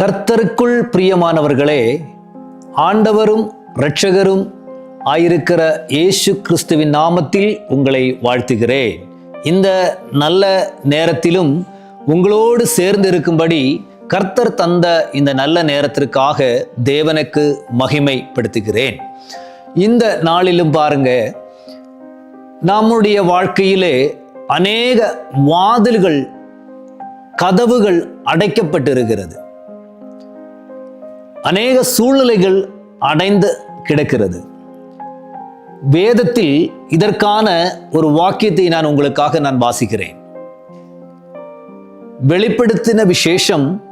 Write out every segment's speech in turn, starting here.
கர்த்தருக்குள் பிரியமானவர்களே ஆண்டவரும் இரட்சகரும் ஆயிருக்கிற இயேசு கிறிஸ்துவின் நாமத்தில் உங்களை வாழ்த்துகிறேன். இந்த நல்ல நேரத்திலும் உங்களோடு சேர்ந்து இருக்கும்படி கர்த்தர் தந்த இந்த நல்ல நேரத்திற்காக தேவனுக்கு மகிமைப்படுத்துகிறேன். இந்த நாளிலும் பாருங்க நம்முடைய வாழ்க்கையிலே அநேக வாதில்கள் கதவுகள் அடைக்கப்பட்டிருக்கிறது. அநேக சூழ்நிலைகள் அடைந்து கிடக்கிறது. வேதத்தில் இதற்கான ஒரு வாக்கியத்தை நான் உங்களுக்காக நான் வாசிக்கிறேன். வெளிப்படுத்தின விசேஷம்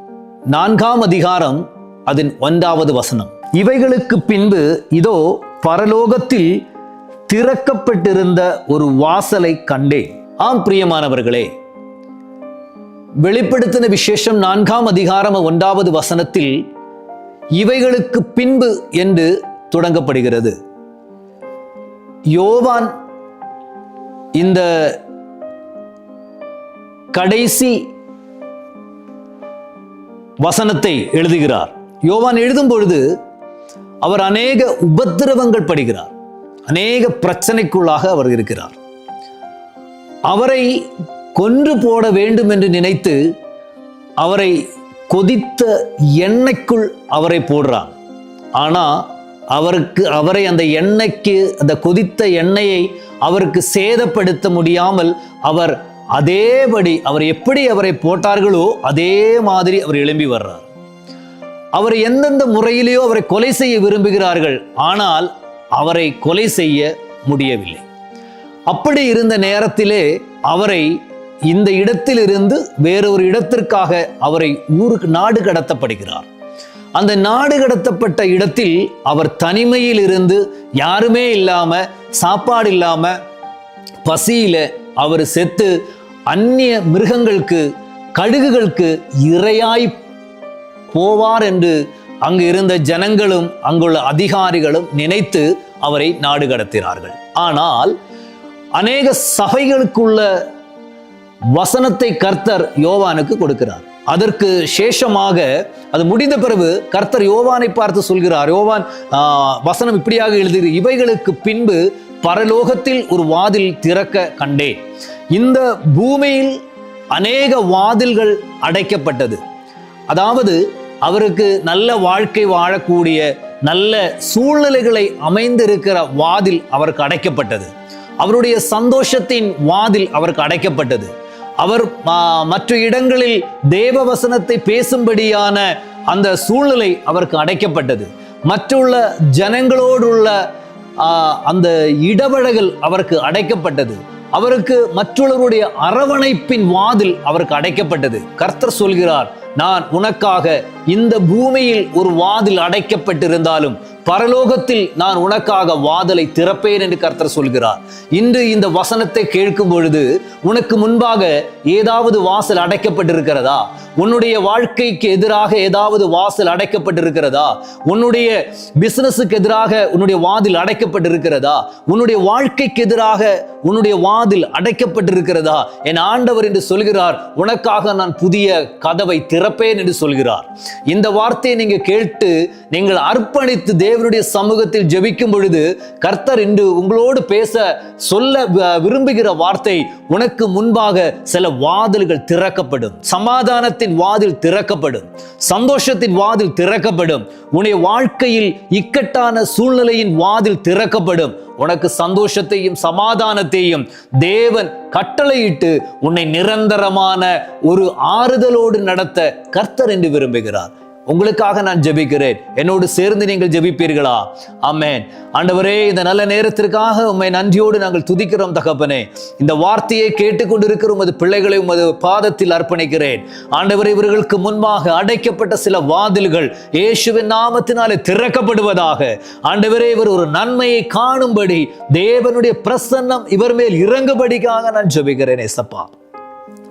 நான்காம் அதிகாரம் அதன் ஒன்றாவது வசனம். இவைகளுக்கு பின்பு இதோ பரலோகத்தில் திறக்கப்பட்டிருந்த ஒரு வாசலை கண்டேன். ஆம் பிரியமானவர்களே. வெளிப்படுத்தின விசேஷம் நான்காம் அதிகாரம் ஒன்றாவது வசனத்தில் இவைகளுக்கு பின்பு என்று தொடங்கப்படுகிறது. யோவான் இந்த கடைசி வசனத்தை எழுதுகிறார். யோவான் எழுதும் பொழுது அவர் அநேக உபத்திரவங்கள் படுகிறார். அநேக பிரச்சனைக்குள்ளாக அவர் இருக்கிறார். அவரை கொன்று போட வேண்டும் என்று நினைத்து அவரை கொதித்த எண்ணெய்க்குள் அவரை போடுறான். ஆனால் அவருக்கு அவரை அந்த எண்ணெய்க்கு அந்த கொதித்த எண்ணெயை அவருக்கு சேதப்படுத்த முடியாமல் அவர் அதேபடி அவர் எப்படி அவரை போட்டார்களோ அதே மாதிரி அவர் எழும்பி வர்றார். அவர் எந்தெந்த முறையிலேயோ அவரை கொலை செய்ய விரும்புகிறார்கள் ஆனால் அவரை கொலை செய்ய முடியவில்லை. அப்படி இருந்த நேரத்திலே அவரை இந்த இடத்திலிருந்து வேறொரு இடத்திற்காக அவரை ஊருக்கு நாடு கடத்தப்படுகிறார். அந்த நாடு கடத்தப்பட்ட இடத்தில் அவர் தனிமையில் இருந்து யாருமே இல்லாம சாப்பாடு இல்லாம பசியில அவர் செத்து அந்நிய மிருகங்களுக்கு கழுகுகளுக்கு இரையாய் போவார் என்று அங்கு இருந்த ஜனங்களும் அங்குள்ள அதிகாரிகளும் நினைத்து அவரை நாடு கடத்தினார்கள். ஆனால் அநேக சபைகளுக்குள்ள வசனத்தை கர்த்தர் யோவானுக்கு கொடுக்கிறார். அதற்கு சேஷமாக அது முடிந்த பிறகு கர்த்தர் யோவானை பார்த்து சொல்கிறார் யோவான் ஆஹ், வசனம் இப்படியாக எழுதுகிறது இவைகளுக்கு பின்பு பரலோகத்தில் ஒரு வாதில் திறக்க கண்டேன். இந்த பூமியில் அநேக வாதில்கள் அடைக்கப்பட்டது. அதாவது அவருக்கு நல்ல வாழ்க்கை வாழக்கூடிய நல்ல சூழ்நிலைகளை அமைந்திருக்கிற வாதில் அவருக்கு அடைக்கப்பட்டது. அவருடைய சந்தோஷத்தின் வாதில் அவருக்கு அடைக்கப்பட்டது. அவர் மற்ற இடங்களில் தேவ வசனத்தை பேசும்படியான அந்த சூழ்நிலை அவருக்கு அடைக்கப்பட்டது. மற்றுள்ள ஜனங்களோடுள்ள ஆ, அந்த இடவழகல் அவருக்கு அடைக்கப்பட்டது. அவருக்கு மற்றவர்களுடைய அரவணைப்பின் வாதில் அவருக்கு அடைக்கப்பட்டது. கர்த்தர் சொல்கிறார் நான் உனக்காக இந்த பூமியில் ஒரு வாதில் அடைக்கப்பட்டிருந்தாலும் பரலோகத்தில் நான் உனக்காக வாதலை திறப்பேன் என்று கர்த்தர் சொல்கிறார். இன்று இந்த வசனத்தை கேட்கும் பொழுது உனக்கு முன்பாக ஏதாவது வாசல் அடைக்கப்பட்டிருக்கிறதா? உன்னுடைய வாழ்க்கைக்கு எதிராக ஏதாவது வாசல் அடைக்கப்பட்டிருக்கிறதா? உன்னுடைய பிசினஸுக்கு எதிராக உன்னுடைய வாதில் அடைக்கப்பட்டிருக்கிறதா? உன்னுடைய வாழ்க்கைக்கு எதிராக உன்னுடைய வாதில் அடைக்கப்பட்டிருக்கிறதா? என் ஆண்டவர் என்று சொல்கிறார் உனக்காக நான் புதிய கதவை திறப்பேன் என்று சொல்கிறார். இந்த வார்த்தையை நீங்க கேட்டு நீங்கள் அர்ப்பணித்து தேவ தேவனுடைய சமூகத்தில் ஜெபிக்கும் பொழுது கர்த்தர் இன்று உங்களோடு பேச சொல்ல விரும்புகிற வார்த்தை உனக்கு முன்பாக சில வாதில்கள் திறக்கப்படும். சமாதானத்தின் வாதில் திறக்கப்படும். சந்தோஷத்தின் வாதில் திறக்கப்படும். உன்னுடைய வாழ்க்கையில் இக்கட்டான சூழ்நிலையின் வாதில் திறக்கப்படும். உனக்கு சந்தோஷத்தையும் சமாதானத்தையும் தேவன் கட்டளையிட்டு உன்னை நிரந்தரமான ஒரு ஆறுதலோடு நடத்த கர்த்தர் என்று விரும்புகிறார். உங்களுக்காக நான் ஜெபிக்கிறேன். என்னோடு சேர்ந்து நீங்கள் ஜெபிப்பீர்களா? ஆமேன். ஆண்டவரே இந்த நல்ல நேரத்திற்காக உம்மை நன்றியோடு நாங்கள் துதிக்கிறோம் தகப்பனே. இந்த வார்த்தையை கேட்டுக்கொண்டிருக்கிற உமது பிள்ளைகளை உமது பாதத்தில் அர்ப்பணிக்கிறேன். ஆண்டவரே இவர்களுக்கு முன்பாக அடைக்கப்பட்ட சில வாதில்கள் இயேசுவின் நாமத்தினாலே திறக்கப்படுவதாக. ஆண்டவரே இவர் ஒரு நன்மையை காணும்படி தேவனுடைய பிரசன்னம் இவர் மேல் இறங்குபடிக்காக நான் ஜெபிக்கிறேன் ஏசப்பா.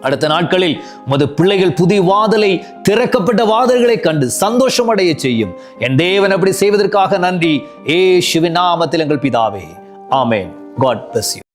அடுத்த நாட்களில் உமது பிள்ளைகள் புதிய வாதலை திறக்கப்பட்ட வாதல்களை கண்டு சந்தோஷம் அடைய செய்யும். என் தேவன் அப்படி செய்வதற்காக நன்றி. ஏ நாமத்தில் எங்கள் பிதாவே. ஆமேன். God bless you